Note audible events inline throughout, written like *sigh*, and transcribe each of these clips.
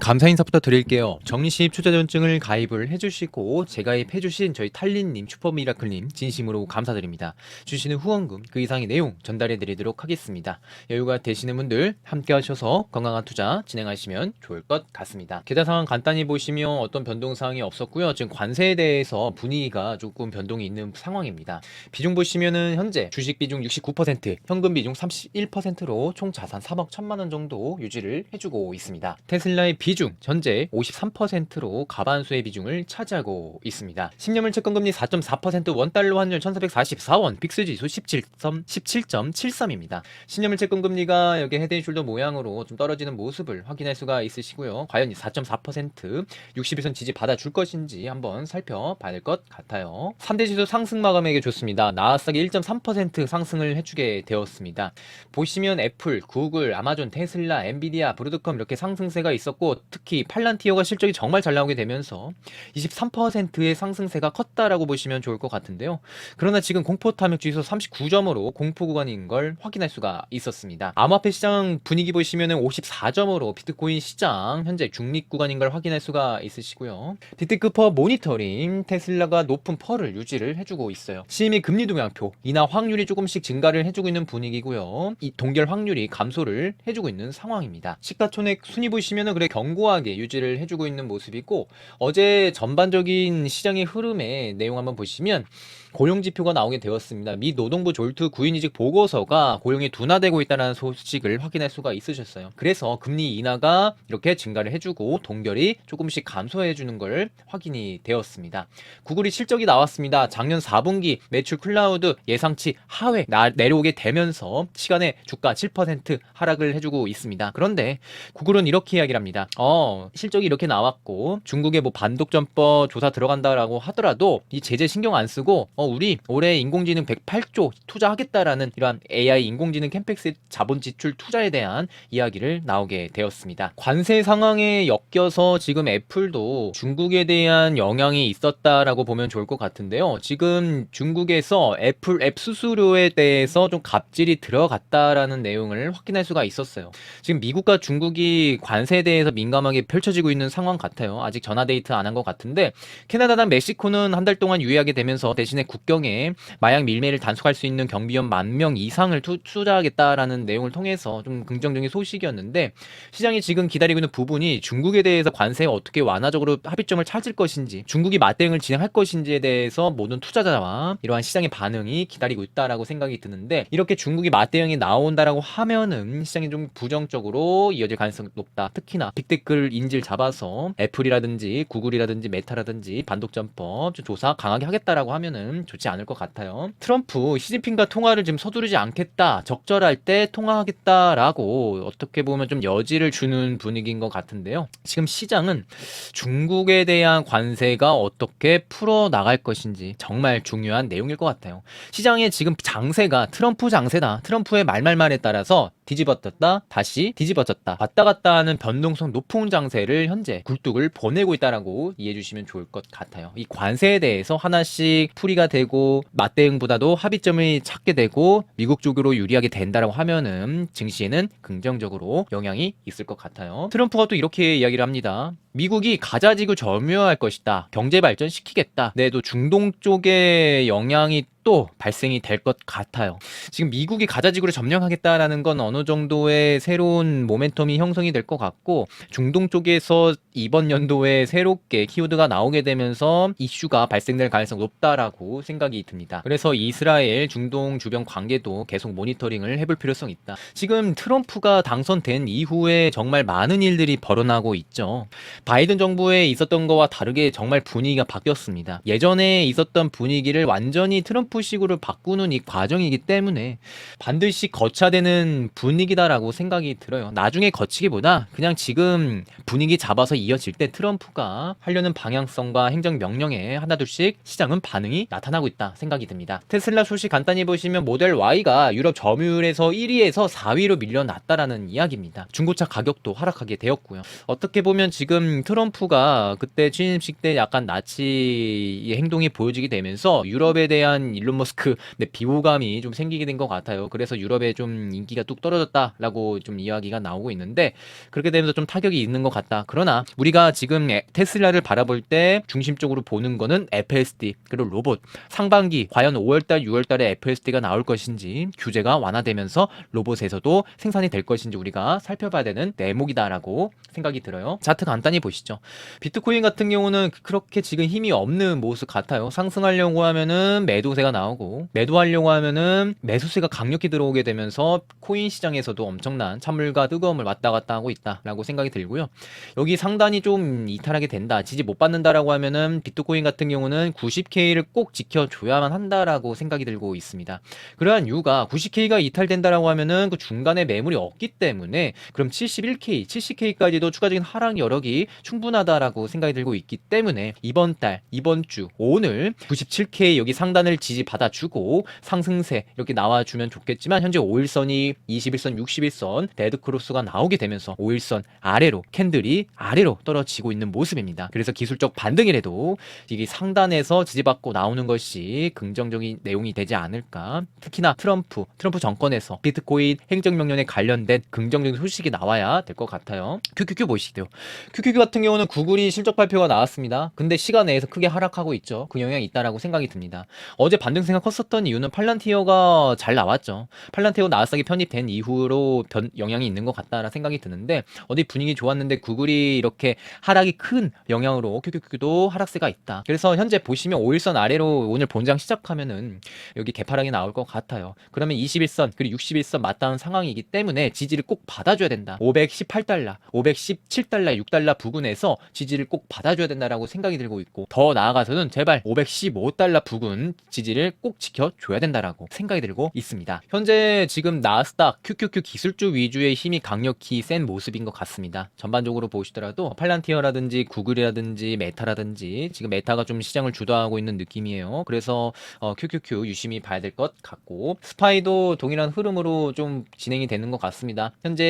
감사 인사부터 드릴게요. 정식 투자전증을 가입을 해주시고 재가입해주신 저희 탈린님, 슈퍼미라클님 진심으로 감사드립니다. 주시는 후원금 그 이상의 내용 전달해드리도록 하겠습니다. 여유가 되시는 분들 함께하셔서 건강한 투자 진행하시면 좋을 것 같습니다. 계좌 상황 간단히 보시면 어떤 변동 사항이 없었고요. 지금 관세에 대해서 분위기가 조금 변동이 있는 상황입니다. 비중 보시면은 현재 주식 비중 69%, 현금 비중 31%로 총 자산 3억 1천만 원 정도 유지를 해주고 있습니다. 테슬라의 비중 현재 53%로 가반수의 비중을 차지하고 있습니다. 10년물 채권금리 4.4% 원달러 환율 1444원, 빅스지수 17., 17.73입니다. 10년물 채권금리가 여기 헤드앤숄더 모양으로 좀 떨어지는 모습을 확인할 수가 있으시고요. 과연 이4.4% 61선 지지 받아줄 것인지 한번 살펴봐야 될것 같아요. 3대 지수 상승 마감에게 좋습니다. 나스닥이 1.3% 상승을 해주게 되었습니다. 보시면 애플, 구글, 아마존, 테슬라, 엔비디아, 브로드컴 이렇게 상승세가 있었고 특히 팔란티어가 실적이 정말 잘 나오게 되면서 23%의 상승세가 컸다라고 보시면 좋을 것 같은데요. 그러나 지금 공포 탐욕 지수 39점으로 공포 구간인 걸 확인할 수가 있었습니다. 암호화폐 시장 분위기 보시면은 54점으로 비트코인 시장 현재 중립 구간인 걸 확인할 수가 있으시고요. 디트크퍼 모니터링 테슬라가 높은 펄을 유지를 해주고 있어요. 시미 금리 동향표 인하 확률이 조금씩 증가를 해주고 있는 분위기고요. 이 동결 확률이 감소를 해주고 있는 상황입니다. 시가총액 순위 보시면은 그래 견고하게 유지를 해주고 있는 모습이고 어제 전반적인 시장의 흐름의 내용 한번 보시면 고용 지표가 나오게 되었습니다. 미 노동부 졸투 구인이직 보고서가 고용이 둔화되고 있다는 소식을 확인할 수가 있으셨어요. 그래서 금리 인하가 이렇게 증가를 해주고 동결이 조금씩 감소해주는 걸 확인이 되었습니다. 구글이 실적이 나왔습니다. 작년 4분기 매출 클라우드 예상치 하회 나- 내려오게 되면서 시간에 주가 7% 하락을 해주고 있습니다. 그런데 구글은 이렇게 이야기를 합니다. 어, 실적이 이렇게 나왔고 중국의 뭐 반독점법 조사 들어간다라고 하더라도 이 제재 신경 안 쓰고 어, 우리 올해 인공지능 108조 투자하겠다라는 이러한 AI 인공지능 캠펙스 자본 지출 투자에 대한 이야기를 나오게 되었습니다. 관세 상황에 엮여서 지금 애플도 중국에 대한 영향이 있었다라고 보면 좋을 것 같은데요. 지금 중국에서 애플 앱 수수료에 대해서 좀 갑질이 들어갔다라는 내용을 확인할 수가 있었어요. 지금 미국과 중국이 관세에 대해서 민감하게 펼쳐지고 있는 상황 같아요. 아직 전화 데이트 안 한 것 같은데 캐나다랑 멕시코는 한 달 동안 유예하게 되면서 대신에 국경에 마약 밀매를 단속할 수 있는 경비원 만 명 이상을 투, 투자하겠다라는 내용을 통해서 좀 긍정적인 소식이었는데 시장이 지금 기다리고 있는 부분이 중국에 대해서 관세에 어떻게 완화적으로 합의점을 찾을 것인지 중국이 맞대응을 진행할 것인지에 대해서 모든 투자자와 이러한 시장의 반응이 기다리고 있다라고 생각이 드는데 이렇게 중국이 맞대응이 나온다라고 하면은 시장이 좀 부정적으로 이어질 가능성이 높다. 특히나 빅테크를 인질 잡아서 애플이라든지 구글이라든지 메타라든지 반독점법 좀 조사 강하게 하겠다라고 하면은 좋지 않을 것 같아요. 트럼프 시진핑과 통화를 지금 서두르지 않겠다. 적절할 때 통화하겠다라고 어떻게 보면 좀 여지를 주는 분위기인 것 같은데요. 지금 시장은 중국에 대한 관세가 어떻게 풀어 나갈 것인지 정말 중요한 내용일 것 같아요. 시장의 지금 장세가 트럼프 장세다. 트럼프의 말말말에 따라서 뒤집어졌다 다시 뒤집어졌다 왔다 갔다 하는 변동성 높은 장세를 현재 굴뚝을 보내고 있다라고 이해해 주시면 좋을 것 같아요. 이 관세에 대해서 하나씩 풀이가 되고 맞대응보다도 합의점을 찾게 되고 미국 쪽으로 유리하게 된다라고 하면은 증시에는 긍정적으로 영향이 있을 것 같아요. 트럼프가 또 이렇게 이야기를 합니다. 미국이 가자지구 점유할 것이다. 경제 발전 시키겠다. 네, 또 중동 쪽에 영향이 또 발생이 될 것 같아요. 지금 미국이 가자지구를 점령하겠다라는 건 어느 정도의 새로운 모멘텀이 형성이 될 것 같고 중동 쪽에서 이번 연도에 새롭게 키워드가 나오게 되면서 이슈가 발생될 가능성이 높다라고 생각이 듭니다. 그래서 이스라엘 중동 주변 관계도 계속 모니터링을 해볼 필요성이 있다. 지금 트럼프가 당선된 이후에 정말 많은 일들이 벌어나고 있죠. 바이든 정부에 있었던 거와 다르게 정말 분위기가 바뀌었습니다. 예전에 있었던 분위기를 완전히 트럼프 식으로 바꾸는 이 과정이기 때문에 반드시 거쳐되는 분위기다라고 생각이 들어요. 나중에 거치기보다 그냥 지금 분위기 잡아서 이어질 때 트럼프가 하려는 방향성과 행정 명령에 하나둘씩 시장은 반응이 나타나고 있다 생각이 듭니다. 테슬라 소식 간단히 보시면 모델 Y가 유럽 점유율에서 1위에서 4위로 밀려났다라는 이야기입니다. 중고차 가격도 하락하게 되었고요. 어떻게 보면 지금 트럼프가 그때 취임식 때 약간 나치의 행동이 보여지게 되면서 유럽에 대한 일론 머스크 네, 비호감이 좀 생기게 된 것 같아요. 그래서 유럽에 좀 인기가 뚝 떨어졌다라고 좀 이야기가 나오고 있는데 그렇게 되면서 좀 타격이 있는 것 같다. 그러나 우리가 지금 에- 테슬라를 바라볼 때 중심적으로 보는 거는 FSD 그리고 로봇 상반기 과연 5월달 6월달에 FSD가 나올 것인지 규제가 완화되면서 로봇에서도 생산이 될 것인지 우리가 살펴봐야 되는 대목이다라고 생각이 들어요. 차트 간단히 보시죠. 비트코인 같은 경우는 그렇게 지금 힘이 없는 모습 같아요. 상승하려고 하면은 매도세가 나오고 매도하려고 하면은 매수세가 강력히 들어오게 되면서 코인 시장에서도 엄청난 찬물과 뜨거움을 왔다 갔다 하고 있다라고 생각이 들고요. 여기 상단이 좀 이탈하게 된다, 지지 못 받는다라고 하면은 비트코인 같은 경우는 90K를 꼭 지켜줘야만 한다라고 생각이 들고 있습니다. 그러한 이유가 90K가 이탈된다라고 하면은 그 중간에 매물이 없기 때문에 그럼 71K, 70K까지도 추가적인 하락 여력이 충분하다라고 생각이 들고 있기 때문에 이번 달, 이번 주, 오늘 97K 여기 상단을 지지 받아주고 상승세 이렇게 나와주면 좋겠지만 현재 5일선이 21선, 61선 데드 크로스가 나오게 되면서 5일선 아래로 캔들이 아래로 떨어지고 있는 모습입니다. 그래서 기술적 반등이라도 이게 상단에서 지지받고 나오는 것이 긍정적인 내용이 되지 않을까. 특히나 트럼프, 트럼프 정권에서 비트코인 행정명령에 관련된 긍정적인 소식이 나와야 될 것 같아요. QQQ 보시죠. QQQ 같은 경우는 구글이 실적 발표가 나왔습니다. 근데 시간 내에서 크게 하락하고 있죠. 그 영향이 있다라고 생각이 듭니다. 어제 반등세가 컸었던 이유는 팔란티어가 잘 나왔죠. 팔란티어 나스닥이 편입된 이후로 변, 영향이 있는 것 같다라는 생각이 드는데 어디 분위기 좋았는데 구글이 이렇게 하락이 큰 영향으로 QQQ도 하락세가 있다. 그래서 현재 보시면 5일선 아래로 오늘 본장 시작하면은 여기 개파락이 나올 것 같아요. 그러면 21선 그리고 61선 맞닿은 상황이기 때문에 지지를 꼭 받아줘야 된다. 518달러, 517달러, 6달러 부근에서 지지를 꼭 받아줘야 된다라고 생각이 들고 있고 더 나아가서는 제발 515달러 부근 지지를 꼭 지켜줘야 된다라고 생각이 들고 있습니다. 현재 지금 나스닥, QQQ 기술주 위주의 힘이 강력히 센 모습인 것 같습니다. 전반적으로 보시더라도 팔란티어라든지 구글이라든지 메타라든지 지금 메타가 좀 시장을 주도하고 있는 느낌이에요. 그래서 어, QQQ 유심히 봐야 될 것 같고 스파이도 동일한 흐름으로 좀 진행이 되는 것 같습니다. 현재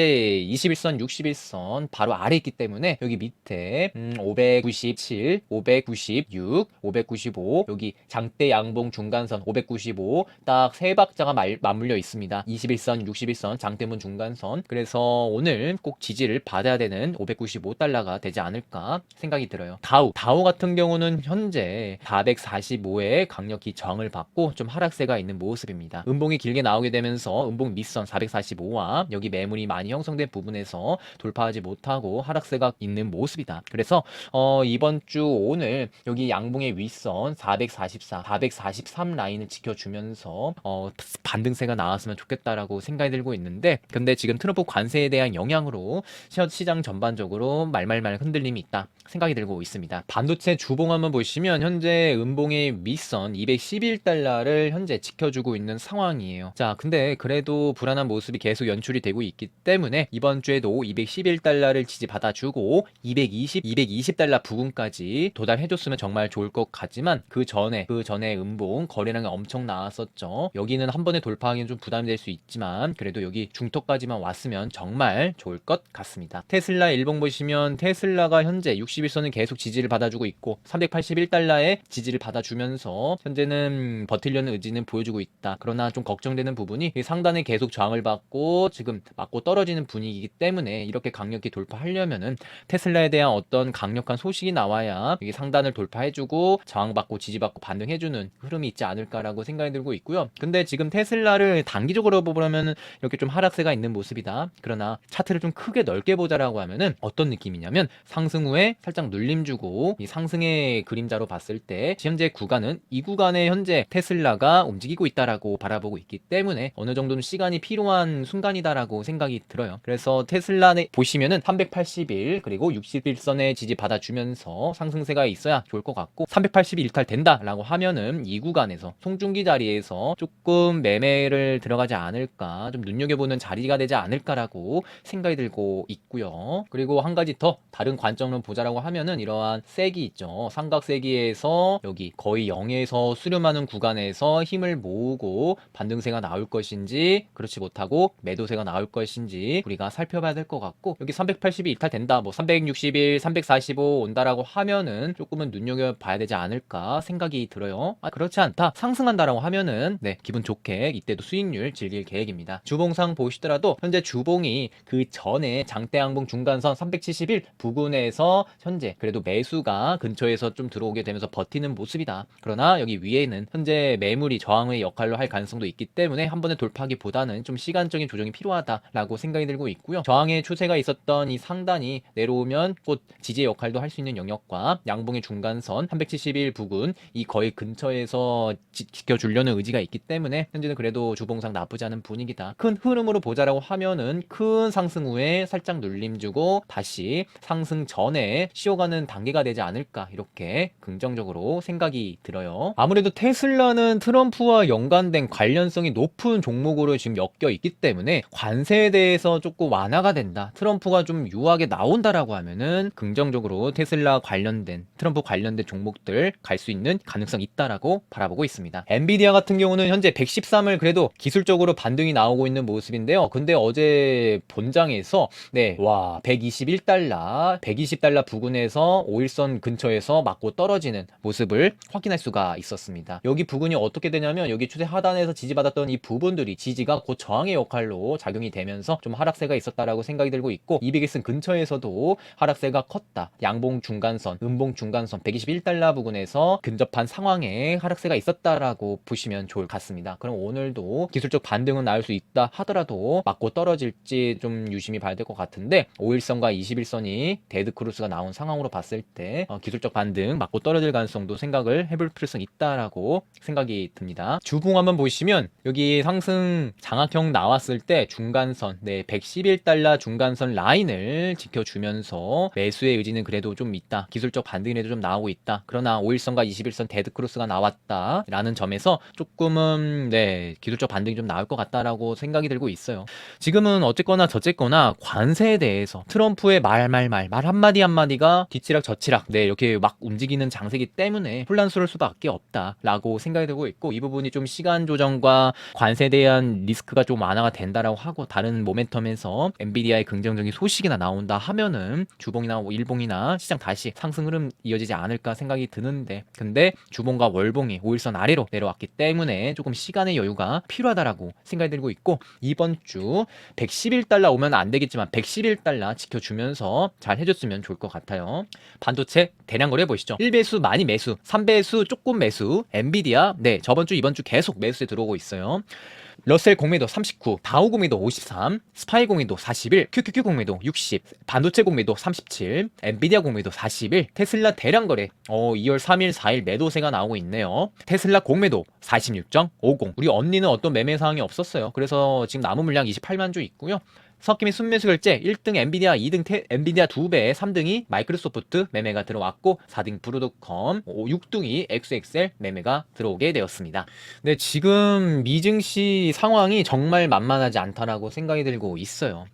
21선, 61선 바로 아래 있기 때문에 여기 밑에 음, 597, 596, 595 여기 장대 양봉 중간 선 595 딱 세 박자가 말, 맞물려 있습니다. 21선, 61선 장대문 중간선 그래서 오늘 꼭 지지를 받아야 되는 595달러가 되지 않을까 생각이 들어요. 다우 다우 같은 경우는 현재 445에 강력히 저항을 받고 좀 하락세가 있는 모습입니다. 음봉이 길게 나오게 되면서 음봉 밑선 445와 여기 매물이 많이 형성된 부분에서 돌파하지 못하고 하락세가 있는 모습이다. 그래서 어, 이번 주 오늘 여기 양봉의 윗선 444, 443 라인을 지켜주면서 어, 반등세가 나왔으면 좋겠다라고 생각이 들고 있는데 근데 지금 트럼프 관세에 대한 영향으로 시- 시장 전반적으로 말말말 흔들림이 있다 생각이 들고 있습니다. 반도체 주봉 한번 보시면 현재 음봉의 윗선 211달러를 현재 지켜주고 있는 상황이에요. 자, 근데 그래도 불안한 모습이 계속 연출이 되고 있기 때문에 이번 주에도 211달러를 지지받아주고 220, 220달러 부근까지 도달해줬으면 정말 좋을 것 같지만 그 전에 그 전에 음봉 거래량이 엄청 나왔었죠. 여기는 한 번에 돌파하기는 좀 부담이 될 수 있지만 그래도 여기 중턱까지만 왔으면 정말 좋을 것 같습니다. 테슬라 일봉 보시면 테슬라가 현재 61선은 계속 지지를 받아주고 있고 381달러에 지지를 받아주면서 현재는 버틸려는 의지는 보여주고 있다. 그러나 좀 걱정되는 부분이 이 상단에 계속 저항을 받고 지금 맞고 떨어지는 분위기이기 때문에 이렇게 강력히 돌파하려면은 테슬라에 대한 어떤 강력한 소식이 나와야 이게 상단을 돌파해주고 저항받고 지지받고 반등해주는 흐름이 있지 않을까라고 생각이 들고 있고요. 근데 지금 테슬라를 단기적으로 보면은 이렇게 좀 하락세가 있는 모습이다. 그러나 차트를 좀 크게 넓게 보자라고 하면은 어떤 느낌이냐면 상승 후에 살짝 눌림 주고 이 상승의 그림자로 봤을 때 현재 구간은 이 구간에 현재 테슬라가 움직이고 있다라고 바라보고 있기 때문에 어느 정도는 시간이 필요한 순간이다라고 생각이 들어요. 그래서 테슬라에 보시면은 381 그리고 61선에 지지 받아주면서 상승세가 있어야 좋을 것 같고 380이 일탈 된다라고 하면은 이 구간 에서 송중기 자리에서 조금 매매를 들어가지 않을까 좀 눈여겨보는 자리가 되지 않을까라고 생각이 들고 있고요. 그리고 한 가지 더 다른 관점을 보자라고 하면은 이러한 세기 있죠. 삼각세기에서 여기 거의 0에서 수렴하는 구간에서 힘을 모으고 반등세가 나올 것인지 그렇지 못하고 매도세가 나올 것인지 우리가 살펴봐야 될 것 같고 여기 380이 일탈된다 뭐 360, 361, 345 온다라고 하면은 조금은 눈여겨봐야 되지 않을까 생각이 들어요. 아, 그렇지 않 다. 상승한다라고 하면은 네, 기분 좋게 이때도 수익률 즐길 계획입니다. 주봉상 보시더라도 현재 주봉이 그 전에 장대 항봉 중간선 371 부근에서 현재 그래도 매수가 근처에서 좀 들어오게 되면서 버티는 모습이다. 그러나 여기 위에는 현재 매물이 저항의 역할로 할 가능성도 있기 때문에 한 번에 돌파하기보다는 좀 시간적인 조정이 필요하다라고 생각이 들고 있고요. 저항의 추세가 있었던 이 상단이 내려오면 곧 지지의 역할도 할 수 있는 영역과 양봉의 중간선 371 부근 이 거의 근처에서 지, 지켜주려는 의지가 있기 때문에 현재는 그래도 주봉상 나쁘지 않은 분위기다. 큰 흐름으로 보자라고 하면은 큰 상승 후에 살짝 눌림 주고 다시 상승 전에 쉬어가는 단계가 되지 않을까 이렇게 긍정적으로 생각이 들어요. 아무래도 테슬라는 트럼프와 연관된 관련성이 높은 종목으로 지금 엮여 있기 때문에 관세에 대해서 조금 완화가 된다. 트럼프가 좀 유하게 나온다라고 하면은 긍정적으로 테슬라 관련된 트럼프 관련된 종목들 갈 수 있는 가능성이 있다라고 바라보고 있습니다. 엔비디아 같은 경우는 현재 113을 그래도 기술적으로 반등이 나오고 있는 모습인데요. 근데 어제 본장에서 네, 와, 121달러, 120달러 부근에서 5일선 근처에서 맞고 떨어지는 모습을 확인할 수가 있었습니다. 여기 부근이 어떻게 되냐면 여기 추세 하단에서 지지받았던 이 부분들이 지지가 곧 저항의 역할로 작용이 되면서 좀 하락세가 있었다라고 생각이 들고 있고 200일선 근처에서도 하락세가 컸다. 양봉 중간선, 음봉 중간선 121달러 부근에서 근접한 상황에 하락세가 있었다 라고 보시면 좋을 것 같습니다. 그럼 오늘도 기술적 반등은 나올 수 있다 하더라도 맞고 떨어질지 좀 유심히 봐야 될 것 같은데 5일선과 21선이 데드 크루스가 나온 상황으로 봤을 때 어, 기술적 반등 맞고 떨어질 가능성도 생각을 해볼 필요성이 있다라고 생각이 듭니다. 주봉 한번 보시면 여기 상승 장악형 나왔을 때 중간선 네 111달러 중간선 라인을 지켜주면서 매수의 의지는 그래도 좀 있다. 기술적 반등이라도 좀 나오고 있다. 그러나 5일선과 21선 데드 크로스가 나왔다 라는 점에서 조금은 네 기술적 반등이 좀 나올 것 같다라고 생각이 들고 있어요. 지금은 어쨌거나 저쨌거나 관세에 대해서 트럼프의 말 말 말 말 한마디 한마디가 뒤치락 저치락 네 이렇게 막 움직이는 장세기 때문에 혼란스러울 수밖에 없다라고 생각이 들고 있고 이 부분이 좀 시간 조정과 관세에 대한 리스크가 좀 완화가 된다라고 하고 다른 모멘텀에서 엔비디아의 긍정적인 소식이나 나온다 하면은 주봉이나 뭐 일봉이나 시장 다시 상승 흐름 이어지지 않을까 생각이 드는데 근데 주봉과 월봉이 5일선 아래로 내려왔기 때문에 조금 시간의 여유가 필요하다라고 생각이 들고 있고 이번 주 111달러 오면 안 되겠지만 111달러 지켜주면서 잘 해줬으면 좋을 것 같아요. 반도체 대량 거래 보시죠. 1배수 많이 매수, 3배수 조금 매수, 엔비디아 네 저번 주 이번 주 계속 매수에 들어오고 있어요. 러셀 공매도 39, 다우 공매도 53, 스파이 공매도 41, QQQ 공매도 60, 반도체 공매도 37, 엔비디아 공매도 41, 테슬라 대량 거래 어 2월 3일, 4일 매도세가 나오고 있네요. 테슬라 공매도 46.50. 우리 언니는 어떤 매매 사항이 없었어요. 그래서 지금 남은 물량 28만 주 있고요. 석기미 순매수 결제 1등 엔비디아 2등 테, 엔비디아 2배 3등이 마이크로소프트 매매가 들어왔고 4등 브루드컴 6등이 XXL 매매가 들어오게 되었습니다. 네 지금 미증시 상황이 정말 만만하지 않다라고 생각이 들고 있어요.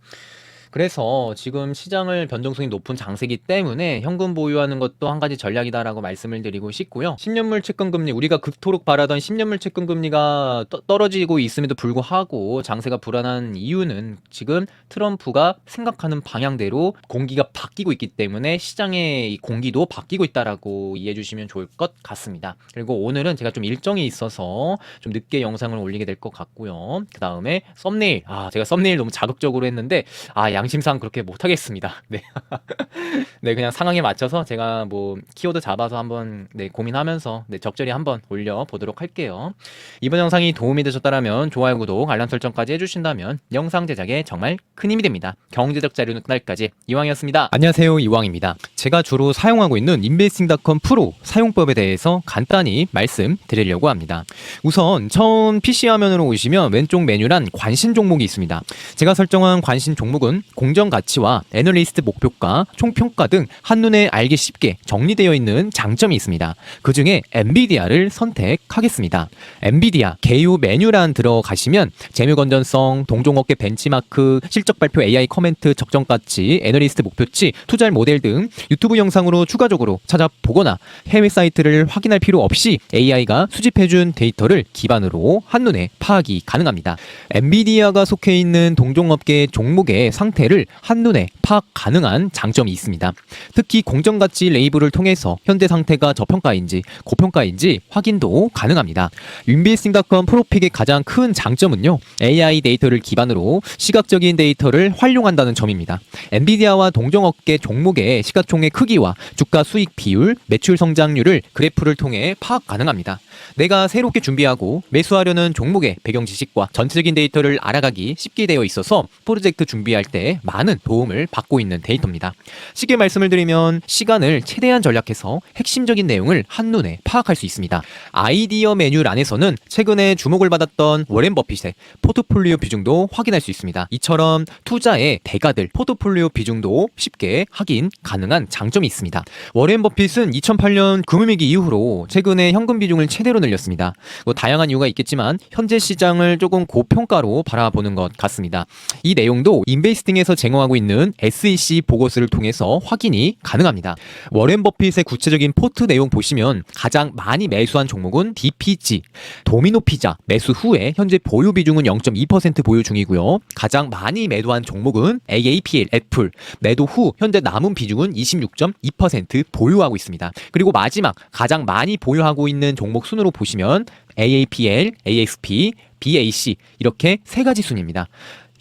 그래서 지금 시장을 변동성이 높은 장세기 때문에 현금 보유하는 것도 한 가지 전략이다라고 말씀을 드리고 싶고요. 10년물 채권 금리 우리가 극토록 바라던 10년물 채권 금리가 떠, 떨어지고 있음에도 불구하고 장세가 불안한 이유는 지금 트럼프가 생각하는 방향대로 공기가 바뀌고 있기 때문에 시장의 이 공기도 바뀌고 있다라고 이해해 주시면 좋을 것 같습니다. 그리고 오늘은 제가 좀 일정이 있어서 좀 늦게 영상을 올리게 될 것 같고요. 그 다음에 썸네일 아 제가 썸네일 너무 자극적으로 했는데 아 양 심상 그렇게 못하겠습니다. *laughs* 네. 네, 그냥 상황에 맞춰서 제가 뭐 키워드 잡아서 한번 네, 고민하면서 네, 적절히 한번 올려 보도록 할게요. 이번 영상이 도움이 되셨다면 좋아요, 구독, 알람 설정까지 해주신다면 영상 제작에 정말 큰 힘이 됩니다. 경제적 자료는 그날까지 이왕이었습니다. 안녕하세요, 이왕입니다. 제가 주로 사용하고 있는 인베스팅닷컴 프로 사용법에 대해서 간단히 말씀드리려고 합니다. 우선 처음 PC 화면으로 오시면 왼쪽 메뉴란 관심 종목이 있습니다. 제가 설정한 관심 종목은 공정 가치와 애널리스트 목표가, 총평가 등 한눈에 알기 쉽게 정리되어 있는 장점이 있습니다. 그 중에 엔비디아를 선택하겠습니다. 엔비디아 개요 메뉴란 들어가시면 재무 건전성, 동종업계 벤치마크, 실적 발표 AI 커멘트 적정 가치, 애널리스트 목표치, 투자할 모델 등 유튜브 영상으로 추가적으로 찾아보거나 해외 사이트를 확인할 필요 없이 AI가 수집해준 데이터를 기반으로 한눈에 파악이 가능합니다. 엔비디아가 속해 있는 동종업계 종목의 상태 상태를 한눈에 파악 가능한 장점이 있습니다. 특히 공정가치 레이블을 통해서 현재 상태가 저평가인지 고평가인지 확인도 가능합니다. 윈비스팅닷컴 프로픽의 가장 큰 장점은요. AI 데이터를 기반으로 시각적인 데이터를 활용한다는 점입니다. 엔비디아와 동종업계 종목의 시가총액 크기와 주가 수익 비율, 매출 성장률을 그래프를 통해 파악 가능합니다. 내가 새롭게 준비하고 매수하려는 종목의 배경 지식과 전체적인 데이터를 알아가기 쉽게 되어 있어서 프로젝트 준비할 때 많은 도움을 받고 있는 데이터입니다. 쉽게 말씀을 드리면 시간을 최대한 전략해서 핵심적인 내용을 한눈에 파악할 수 있습니다. 아이디어 메뉴란에서는 최근에 주목을 받았던 워렌 버핏의 포트폴리오 비중도 확인할 수 있습니다. 이처럼 투자의 대가들 포트폴리오 비중도 쉽게 확인 가능한 장점이 있습니다. 워렌 버핏은 2008년 금융위기 이후로 최근에 현금 비중을 최대로 늘렸습니다. 뭐 다양한 이유가 있겠지만 현재 시장을 조금 고평가로 바라보는 것 같습니다. 이 내용도 인베이스팅 에서 제공하고 있는 SEC 보고서를 통해서 확인이 가능합니다. 워렌 버핏의 구체적인 포트 내용 보시면 가장 많이 매수한 종목은 DPG, 도미노 피자 매수 후에 현재 보유 비중은 0.2% 보유 중이고요. 가장 많이 매도한 종목은 AAPL, 애플 매도 후 현재 남은 비중은 26.2% 보유하고 있습니다. 그리고 마지막 가장 많이 보유하고 있는 종목 순으로 보시면 AAPL, AXP, BAC 이렇게 세 가지 순입니다.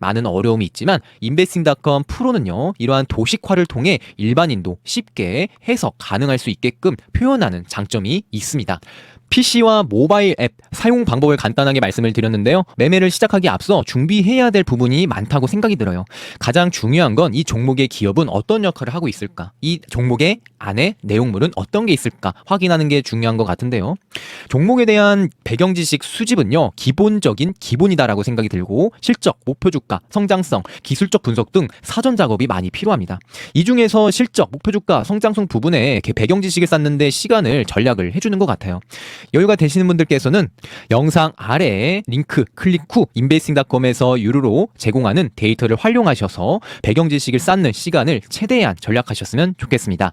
많은 어려움이 있지만 인베스팅닷컴 프로는요 이러한 도식화를 통해 일반인도 쉽게 해석 가능할 수 있게끔 표현하는 장점이 있습니다. PC와 모바일 앱 사용 방법을 간단하게 말씀을 드렸는데요. 매매를 시작하기 앞서 준비해야 될 부분이 많다고 생각이 들어요. 가장 중요한 건 이 종목의 기업은 어떤 역할을 하고 있을까? 이 종목의 안에 내용물은 어떤 게 있을까? 확인하는 게 중요한 것 같은데요. 종목에 대한 배경 지식 수집은요. 기본적인 기본이다라고 생각이 들고 실적, 목표 주가, 성장성, 기술적 분석 등 사전 작업이 많이 필요합니다. 이 중에서 실적, 목표 주가, 성장성 부분에 배경 지식을 쌓는데 시간을 전략을 해주는 것 같아요. 여유가 되시는 분들께서는 영상 아래에 링크 클릭 후 인베스팅닷컴에서 유료로 제공하는 데이터를 활용하셔서 배경 지식을 쌓는 시간을 최대한 전략하셨으면 좋겠습니다.